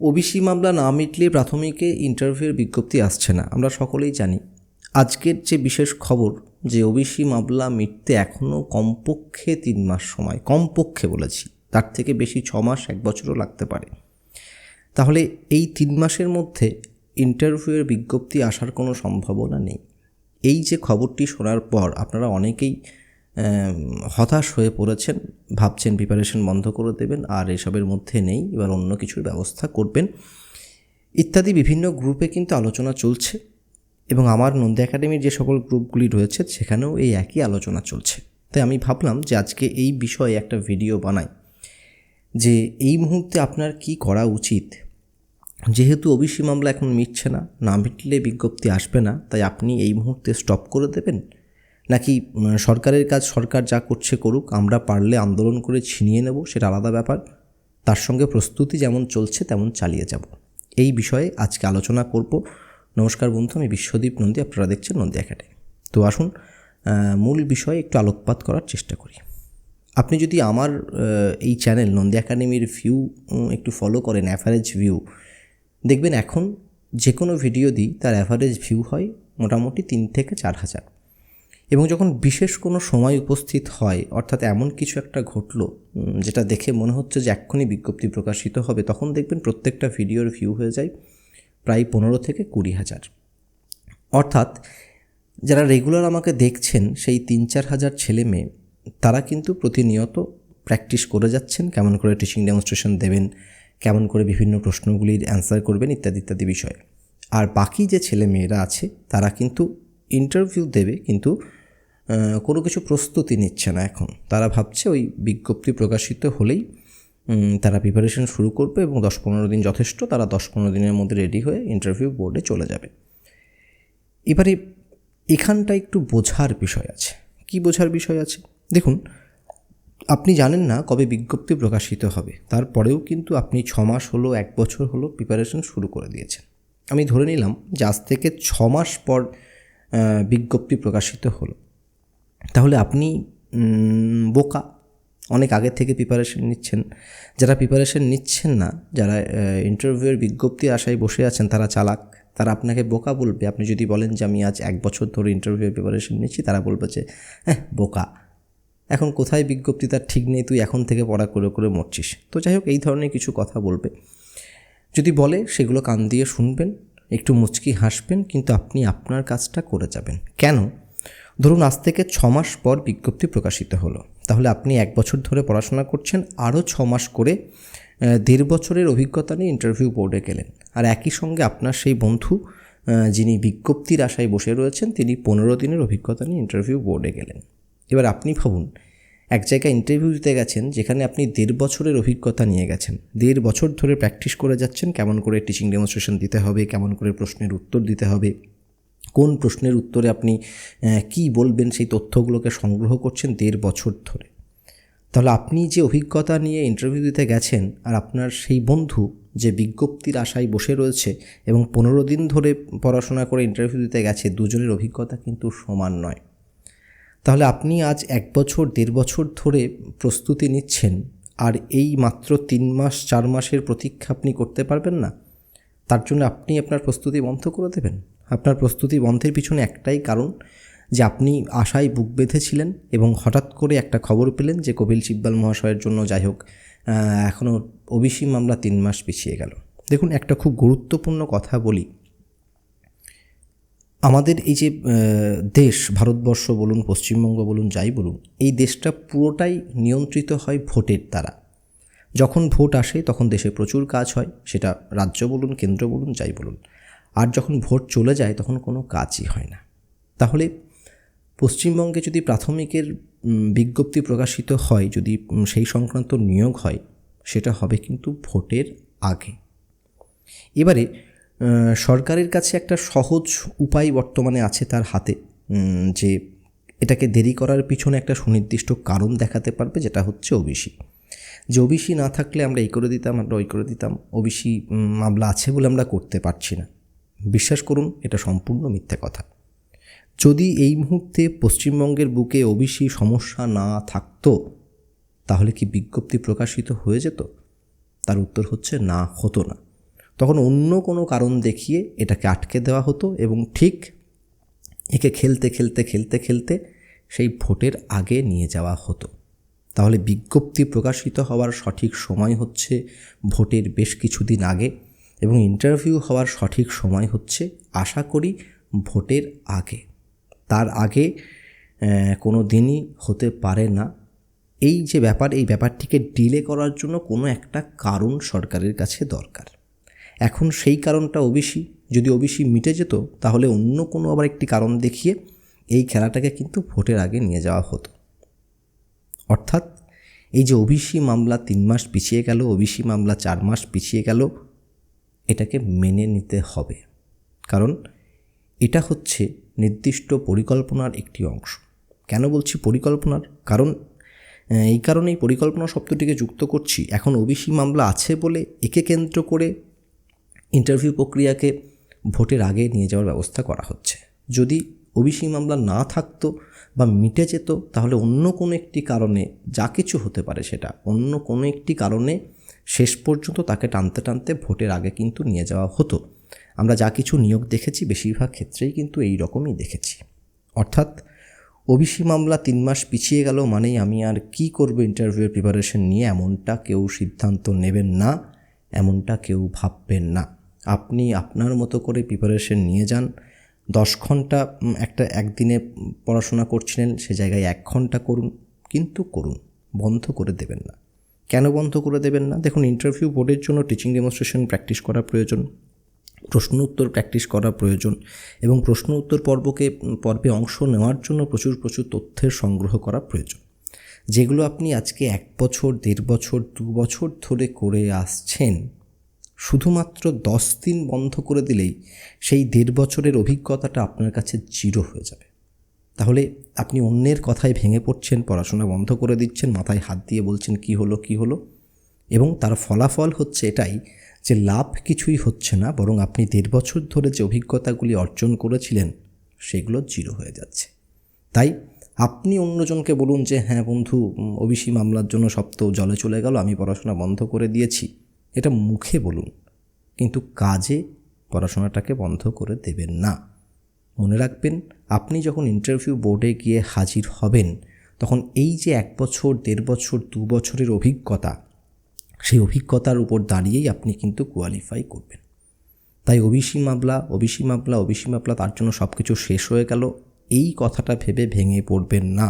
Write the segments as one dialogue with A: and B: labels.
A: OBC মামলা না মিটলে প্রাথমিকে ইন্টারভিউয়ের বিজ্ঞপ্তি আসছে না। আমরা সকলেই জানি। আজকের যে বিশেষ খবর যে ওবিসি মামলা মিটতে এখনও কমপক্ষে তিন মাস সময়, কমপক্ষে বলেছি, তার থেকে বেশি ছ মাস, এক বছরও লাগতে পারে। তাহলে এই তিন মাসের মধ্যে ইন্টারভিউয়ের বিজ্ঞপ্তি আসার কোনো সম্ভাবনা নেই। এই যে খবরটি শোনার পর আপনারা অনেকেই হতাশ হয়ে পড়েছেন, ভাবছেন প্রিপারেশন বন্ধ করে দেবেন, আর এসবের মধ্যে নেই, এবার অন্য কিছুর ব্যবস্থা করবেন। ইত্যাদি বিভিন্ন গ্রুপে কিন্তু আলোচনা চলছে, এবং আমার নন্দী একাডেমির যে সকল গ্রুপগুলি রয়েছে, সেখানেও এই একই আলোচনা চলছে। তাই আমি ভাবলাম যে আজকে এই বিষয়ে একটা ভিডিও বানাই, যে এই মুহূর্তে আপনার কি করা উচিত? যেহেতু ওবিসি মামলা এখন মিটছে না না মিটলে বিজ্ঞপ্তি আসবে না, তাই আপনি এই মুহূর্তে স্টপ করে দেবেন? নাকি সরকারের কাজ সরকার যা করছে করুক, আমরা পারলে আন্দোলন করে ছিনিয়ে নেব, সেটা আলাদা ব্যাপার। তার সঙ্গে প্রস্তুতি যেমন চলছে, তেমন চালিয়ে যাব। এই বিষয়ে আজকে আলোচনা করব। নমস্কার বন্ধু, আমি বিশ্বদীপ নন্দী, আপনারা দেখছেন নন্দী একাডেমি। তো আসুন মূল বিষয়ে একটু আলোকপাত করার চেষ্টা করি। আপনি যদি আমার এই চ্যানেল নন্দী একাডেমির ভিউ একটু ফলো করেন অ্যাভারেজ ভিউ দেখবেন এখন যে কোনো ভিডিও দিই তার অ্যাভারেজ ভিউ হয় মোটামুটি তিন থেকে চার হাজার। এবং যখন বিশেষ কোনো সময় উপস্থিত হয়, অর্থাৎ এমন কিছু একটা ঘটলো যেটা দেখে মনে হচ্ছে যে এক্ষুনি বিজ্ঞপ্তি প্রকাশিত হবে, তখন দেখবেন প্রত্যেকটা ভিডিওর ভিউ হয়ে যায় প্রায় পনেরো থেকে কুড়ি হাজার। অর্থাৎ যারা রেগুলার আমাকে দেখছেন, সেই তিন চার হাজার ছেলে মেয়ে, তারা কিন্তু প্রতিনিয়ত প্র্যাকটিস করে যাচ্ছেন, কেমন করে টিচিং ডেমনস্ট্রেশন দেবেন, কেমন করে বিভিন্ন প্রশ্নগুলির অ্যান্সার করবেন, ইত্যাদি ইত্যাদি বিষয়ে। আর বাকি যে ছেলে মেয়েরা আছে, তারা কিন্তু ইন্টারভিউ দেবে, কিন্তু কোনো কিছু প্রস্তুতি নিচ্ছে না এখন। তারা ভাবছে ওই বিজ্ঞপ্তি প্রকাশিত হলেই তারা প্রিপারেশন শুরু করবে এবং দশ পনেরো দিন যথেষ্ট, তারা দশ পনেরো দিনের মধ্যে রেডি হয়ে ইন্টারভিউ বোর্ডে চলে যাবে। এবারে এখানটা একটু বোঝার বিষয় আছে। কি বোঝার বিষয় আছে? দেখুন, আপনি জানেন না কবে বিজ্ঞপ্তি প্রকাশিত হবে। তারপরেও কিন্তু আপনি ছ মাস হলো, এক বছর হলো প্রিপারেশন শুরু করে দিয়েছেন। আমি ধরে নিলাম যে আজ থেকে ছ মাস পর বিজ্ঞপ্তি প্রকাশিত হলো। তাহলে আপনি বোকা। অনেক আগে থেকে প্রিপারেশন নিচ্ছেন। যারা প্রিপারেশন নিচ্ছেন না, যারা ইন্টারভিউয়ের বিজ্ঞপ্তির আশায় বসে আছেন, তারা চালাক। তারা আপনাকে বোকা বলবে। আপনি যদি বলেন যে, আমি আজ এক বছর ধরে ইন্টারভিউয়ের প্রিপারেশন নিচ্ছি, তারা বলবে যে হ্যাঁ বোকা। এখন কোথায় বিজ্ঞপ্তি? তার ঠিক নেই। তুই এখন থেকে পড়া করে করে মরছিস। তো যাই হোক, এই ধরনের কিছু কথা বলবে। যদি বলে, সেগুলো কান দিয়ে শুনবেন, একটু মুচকি হাসবেন, কিন্তু আপনি আপনার কাজটা করে যাবেন। কেন? ধরুন আজ থেকে ছ মাস পর বিজ্ঞপ্তি প্রকাশিত হলো। তাহলে আপনি এক বছর ধরে পড়াশোনা করছেন, আরও ছ মাস করে দেড় বছরের অভিজ্ঞতা নিয়ে ইন্টারভিউ বোর্ডে গেলেন। আর একই সঙ্গে আপনার সেই বন্ধু যিনি বিজ্ঞপ্তির আশায় বসে রয়েছেন, তিনি পনেরো দিনের অভিজ্ঞতা নিয়ে ইন্টারভিউ বোর্ডে গেলেন। এবার আপনি ভাবুন, এক জায়গায় ইন্টারভিউ দিতে গেছেন, যেখানে আপনি দেড় বছরের অভিজ্ঞতা নিয়ে গেছেন। দেড় বছর ধরে প্র্যাকটিস করে যাচ্ছেন, কেমন করে টিচিং ডেমনস্ট্রেশন দিতে হবে, কেমন করে প্রশ্নের উত্তর দিতে হবে কোন প্রশ্নের উত্তরে আপনি কী বলবেন সেই তথ্যগুলোকে সংগ্রহ করছেন দেড় বছর ধরে। তাহলে আপনি যে অভিজ্ঞতা নিয়ে ইন্টারভিউ দিতে গেছেন আর আপনার সেই বন্ধু যে বিজ্ঞপ্তির আশায় বসে রয়েছে এবং পনেরো দিন ধরে পড়াশোনা করে ইন্টারভিউ দিতে গেছে, দুজনের অভিজ্ঞতা কিন্তু সমান নয়। তাহলে আপনি আজ এক বছর, দেড় বছর ধরে প্রস্তুতি নিচ্ছেন, আর এই মাত্র তিন মাস, চার মাসের প্রতীক্ষা আপনি করতে পারবেন না? তার জন্য আপনি আপনার প্রস্তুতি বন্ধ করে দেবেন? আপনার প্রস্তুতি বন্ধের পিছনে একটাই কারণ যে আপনি আশায় বুক বেঁধেছিলেন এবং হঠাৎ করে একটা খবর পেলেন যে কপিল সিব্বাল মহাশয়ের জন্য যাই হোক এখনও ওবিসি মামলা তিন মাস পিছিয়ে গেল। দেখুন, একটা খুব গুরুত্বপূর্ণ কথা বলি। আমাদের এই যে দেশ, ভারতবর্ষ বলুন, পশ্চিমবঙ্গ বলুন, যাই বলুন, এই দেশটা পুরোটাই নিয়ন্ত্রিত হয় ভোটের দ্বারা। যখন ভোট আসে তখন দেশে প্রচুর কাজ হয়, সেটা রাজ্য বলুন, কেন্দ্র বলুন, যাই বলুন। আর যখন ভোট চলে যায়, তখন কোনো কাজই হয় না। তাহলে পশ্চিমবঙ্গে যদি প্রাথমিকের বিজ্ঞপ্তি প্রকাশিত হয়, যদি সেই সংক্রান্ত নিয়োগ হয়, সেটা হবে কিন্তু ভোটের আগে। এবারে সরকারের কাছে একটা সহজ উপায় বর্তমানে আছে তার হাতে যে এটাকে দেরি করার পিছনে একটা সুনির্দিষ্ট কারণ দেখাতে পারবে, যেটা হচ্ছে ওবিসি যে ওবিসি না থাকলে আমরা এই করে দিতাম, আমরা ওই করে দিতাম ওবিসি মামলা আছে বলে আমরা করতে পারছি না। বিশ্বাস করুন, এটা সম্পূর্ণ মিথ্যে কথা। যদি এই মুহূর্তে পশ্চিমবঙ্গের বুকে ওবিসি সমস্যা না থাকতো, তাহলে কি বিজ্ঞপ্তি প্রকাশিত হয়ে যেত? তার উত্তর হচ্ছে না, হতো না। তখন অন্য কোনো কারণ দেখিয়ে এটাকে আটকে দেওয়া হতো এবং ঠিক একে খেলতে খেলতে খেলতে খেলতে সেই ভোটের আগে নিয়ে যাওয়া হতো। তাহলে বিজ্ঞপ্তি প্রকাশিত হওয়ার সঠিক সময় হচ্ছে ভোটের বেশ কিছুদিন আগে। এবং ইন্টারভিউ হওয়ার সঠিক সময় হচ্ছে, আশা করি, ভোটের আগে। তার আগে কোনো দিনই হতে পারে না। এই যে ব্যাপার, এই ব্যাপারটিকে ডিলে করার জন্য কোনো একটা কারণ সরকারের কাছে দরকার। এখন সেই কারণটা ওবিসি, যদি ওবিসি মিটে যেত, তাহলে অন্য কোনো আবার একটি কারণ দেখিয়ে এই খেলাটাকে কিন্তু ভোটের আগে নিয়ে যাওয়া হতো। অর্থাৎ, এই যে ওবিসি মামলা তিন মাস পিছিয়ে গেল, ওবিসি মামলা চার মাস পিছিয়ে গেল এটাকে মেনে নিতে হবে। কারণ এটা হচ্ছে নির্দিষ্ট পরিকল্পনার একটি অংশ। কেন বলছি পরিকল্পনার? কারণ এই কারণেই পরিকল্পনা শব্দটিকে যুক্ত করছি। এখন ওবিসি মামলা আছে বলে একে কেন্দ্র করে ইন্টারভিউ প্রক্রিয়াকে ভোটের আগে নিয়ে যাওয়ার ব্যবস্থা করা হচ্ছে। যদি ওবিসি মামলা না থাকতো বা মিটে যেত, তাহলে অন্য কোনো একটি কারণে যা কিছু হতে পারে সেটা, অন্য কোনো একটি কারণে শেষ পর্যন্ত তাকে টানতে টানতে ভোটের আগে কিন্তু নিয়ে যাওয়া হতো। আমরা যা কিছু নিয়োগ দেখেছি, বেশিরভাগ ক্ষেত্রেই কিন্তু এই রকমই দেখেছি। অর্থাৎ, ওবিসি মামলা তিন মাস পিছিয়ে গেল মানেই আমি আর কি করব ইন্টারভিউয়ের প্রিপারেশন নিয়ে এমনটা কেউ সিদ্ধান্ত নেবেন না, এমনটা কেউ ভাববেন না। আপনি আপনার মতো করে প্রিপারেশন নিয়ে যান। দশ ঘণ্টা একটা একদিনে পড়াশোনা করছিলেন, সে জায়গায় এক ঘণ্টা করুন, কিন্তু করুন, বন্ধ করে দেবেন না। কেন বন্ধ করে দেবেন না? দেখুন ইন্টারভিউ বোর্ডের জন্য টিচিং ডেমনস্ট্রেশন প্র্যাকটিস করা প্রয়োজন, প্রশ্ন উত্তর প্র্যাকটিস করা প্রয়োজন এবং প্রশ্ন উত্তর পর্বকে, পর্বে অংশ নেওয়ার জন্য প্রচুর প্রচুর তথ্যের সংগ্রহ করা প্রয়োজন। যেগুলো আপনি আজকে এক বছর, দেড় বছর, দু বছর ধরে করে আসছেন, শুধুমাত্র দশ দিন বন্ধ করে দিলেই সেই দেড় বছরের অভিজ্ঞতাটা আপনার কাছে জিরো হয়ে যাবে। তাহলে আপনি অন্যের কথায় ভেঙে পড়ছেন, পড়াশোনা বন্ধ করে দিচ্ছেন, মাথায় হাত দিয়ে বলছেন কি হলো কি হলো? এবং তার ফলাফল হচ্ছে এটাই যে লাভ কিছুই হচ্ছে না, বরং আপনি দেড় বছর ধরে যে অভিজ্ঞতাগুলি অর্জন করেছিলেন, সেগুলো জিরো হয়ে যাচ্ছে। তাই আপনি অন্যজনকে বলুন যে হ্যাঁ বন্ধু ওবিসি মামলার জন্য সব তো জলে চলে গেল, আমি পড়াশোনা বন্ধ করে দিয়েছি। এটা মুখে বলুন, কিন্তু কাজে পড়াশোনাটাকে বন্ধ করে দেবেন না। মনে রাখবেন, আপনি যখন ইন্টারভিউ বোর্ডে গিয়ে হাজির হবেন, তখন এই যে এক বছর, দেড় বছর, দু বছরের অভিজ্ঞতা, সেই অভিজ্ঞতার উপর দাঁড়িয়েই আপনি কিন্তু কোয়ালিফাই করবেন। তাই ওবিসি মামলা ওবিসি মামলা ওবিসি মামলা, তার জন্য সব কিছু শেষ হয়ে গেল। এই কথাটা ভেবে ভেঙে পড়বেন না।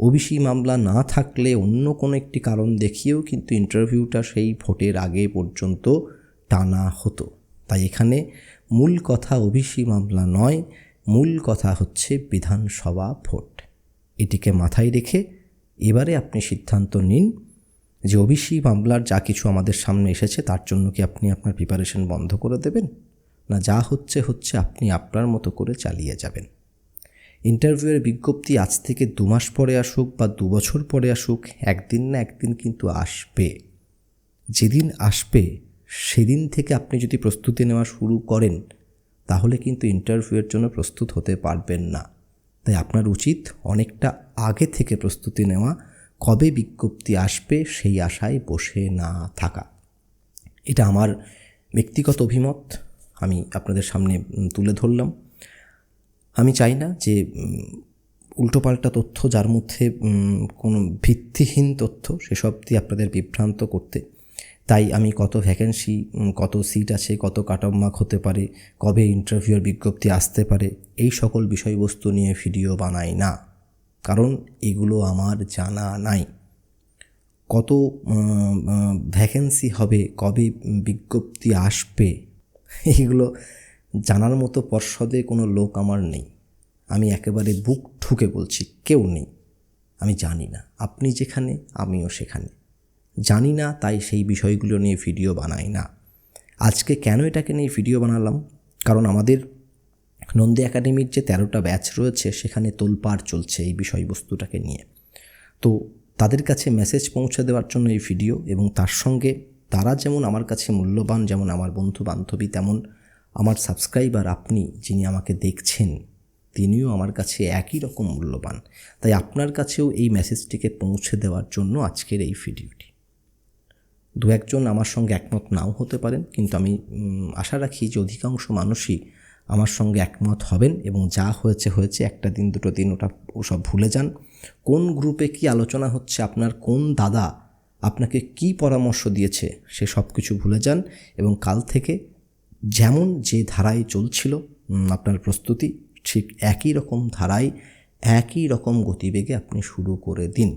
A: ওবিসি মামলা না থাকলে অন্য কোনো একটি কারণ দেখিয়েও কিন্তু ইন্টারভিউটা সেই ভোটের আগে পর্যন্ত টানা হতো। তাই এখানে মূল কথা ওবিসি মামলা নয় মূল কথা হচ্ছে বিধানসভা ভোট। এটিকে মাথায় রেখে এবারে আপনি সিদ্ধান্ত নিন যে ওবিসি মামলার যা কিছু আমাদের সামনে এসেছে তার জন্য কি আপনি আপনার প্রিপারেশন বন্ধ করে দেবেন? না, যা হচ্ছে হচ্ছে আপনি আপনার মতো করে চালিয়ে যাবেন। ইন্টারভিউয়ের বিজ্ঞপ্তি আজ থেকে দু মাস পরে আসুক বা দু বছর পরে আসুক, একদিন না একদিন কিন্তু আসবে। যেদিন আসবে, সেদিন থেকে আপনি যদি প্রস্তুতি নেওয়া শুরু করেন তাহলে কিন্তু ইন্টারভিউয়ের জন্য প্রস্তুত হতে পারবেন না। তাই আপনার উচিত অনেকটা আগে থেকে প্রস্তুতি নেওয়া, কবে বিজ্ঞপ্তি আসবে সেই আশায় বসে না থাকা। এটা আমার ব্যক্তিগত অভিমত, আমি আপনাদের সামনে তুলে ধরলাম। আমি চাই না যে উল্টোপাল্টা তথ্য যার মধ্যে কোনো ভিত্তিহীন তথ্য, সেসব দিয়ে আপনাদের বিভ্রান্ত করতে তাই আমি কত ভ্যাকেন্সি কত সিট আছে, কত কাট মার্ক হতে পারে, কবে ইন্টারভিউর বিজ্ঞপ্তি আসতে পারে, এই সকল বিষয়বস্তু নিয়ে ভিডিও বানাই না। কারণ এগুলো আমার জানা নাই। কত ভ্যাকেন্সি হবে, কবে বিজ্ঞপ্তি আসবে, এগুলো জানার মতো পর্ষদে কোনো লোক আমার নেই। আমি একেবারে বুক ঠুকে বলছি, কেউ নেই। আমি জানি না। আপনি যেখানে, আমিও সেখানে। জানি না, তাই সেই বিষয়গুলো নিয়ে ভিডিও বানাই না। আজকে কেন এটাকে নিয়ে ভিডিও বানালাম? কারণ আমাদের নন্দী একাডেমির যে তেরোটা ব্যাচ রয়েছে, সেখানে তোলপাড় চলছে এই বিষয়বস্তুটাকে নিয়ে। তো তাদের কাছে মেসেজ পৌঁছে দেওয়ার জন্য এই ভিডিও এবং তার সঙ্গে তারা যেমন আমার কাছে মূল্যবান, যেমন আমার বন্ধু বান্ধবী তেমন আমার সাবস্ক্রাইবার আপনি যিনি আমাকে দেখছেন, তিনিও আমার কাছে একই রকম মূল্যবান। তাই আপনার কাছেও এই মেসেজটিকে পৌঁছে দেওয়ার জন্য আজকের এই ভিডিওটি দু একজন আমার সঙ্গে একমত নাও হতে পারেন, কিন্তু আমি আশা রাখি যে অধিকাংশ মানুষই আমার সঙ্গে একমত হবেন এবং যা হয়েছে হয়েছে, একটা দিন, দুটো দিন ওটা ওসব ভুলে যান। কোন গ্রুপে কি আলোচনা হচ্ছে, আপনার কোন দাদা আপনাকে কি পরামর্শ দিয়েছে, সে সব কিছু ভুলে যান এবং কাল থেকে যেমন যে ধারায় চলছিল আপনার প্রস্তুতি ঠিক একই রকম ধারায় একই রকম গতিবেগে আপনি শুরু করে দিন।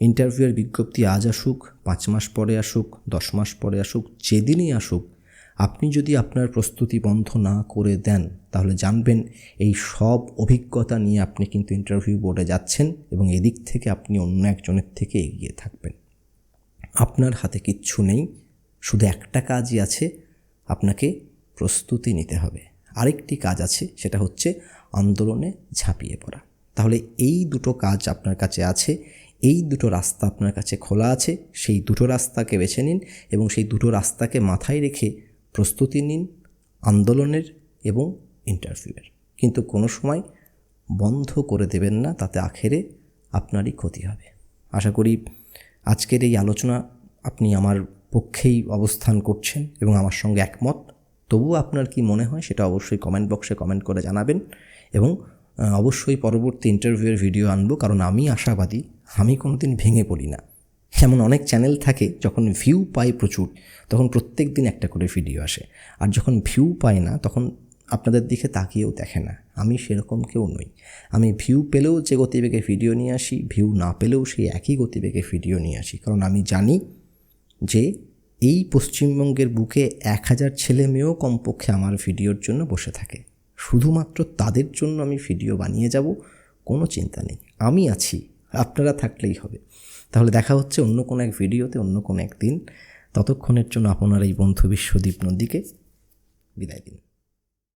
A: ইন্টারভিউয়ের বিজ্ঞপ্তি আজ আসুক, পাঁচ মাস পরে আসুক, দশ মাস পরে আসুক, যেদিনই আসুক, আপনি যদি আপনার প্রস্তুতি বন্ধ না করে দেন, তাহলে জানবেন এই সব অভিজ্ঞতা নিয়ে আপনি কিন্তু ইন্টারভিউ বোর্ডে যাচ্ছেন এবং এদিক থেকে আপনি অন্য একজনের থেকে এগিয়ে থাকবেন। আপনার হাতে কিচ্ছু নেই, শুধু একটা কাজই আছে, আপনাকে প্রস্তুতি নিতে হবে। আরেকটি কাজ আছে, সেটা হচ্ছে আন্দোলনে ঝাঁপিয়ে পড়া। তাহলে এই দুটো কাজ আপনার কাছে আছে এই দুটো রাস্তা আপনার কাছে খোলা আছে, সেই দুটো রাস্তাকে বেছে নিন এবং সেই দুটো রাস্তাকে মাথায় রেখে প্রস্তুতি নিন আন্দোলনের এবং ইন্টারভিউয়ের কিন্তু কোনো সময় বন্ধ করে দেবেন না, তাতে আখেরে আপনারই ক্ষতি হবে। আশা করি আজকের এই আলোচনা আপনি আমার পক্ষেই অবস্থান করছেন এবং আমার সঙ্গে একমত। তবুও আপনার কি মনে হয় সেটা অবশ্যই কমেন্ট বক্সে কমেন্ট করে জানাবেন এবং অবশ্যই পরবর্তী ইন্টারভিউয়ের ভিডিও আনব, কারণ আমি আশাবাদী, আমি কোনোদিন ভেঙে পড়ি না। যেমন অনেক চ্যানেল থাকে, যখন ভিউ পায় প্রচুর, তখন প্রত্যেক দিন একটা করে ভিডিও আসে। আর যখন ভিউ পায় না, তখন আপনাদের দিকে তাকিয়েও দেখে না। আমি সেরকম কেউ নই। আমি ভিউ পেলেও যে গতিবেগে ভিডিও নিয়ে আসি ভিউ না পেলেও সেই একই গতিবেগে ভিডিও নিয়ে আসি। কারণ আমি জানি যে এই পশ্চিমবঙ্গের বুকে এক হাজার ছেলে মেয়েও কমপক্ষে আমার ভিডিওর জন্য বসে থাকে। শুধুমাত্র তাদের জন্য আমি ভিডিও বানিয়ে যাব, কোনো চিন্তা নেই। আমি আছি, আপনারা থাকলেই হবে। তাহলে দেখা হচ্ছে অন্য কোনো এক ভিডিওতে, অন্য কোনো একদিন। ততক্ষণের জন্য আপনার এই বন্ধু বিশ্বদীপ নদীকে বিদায় দিন।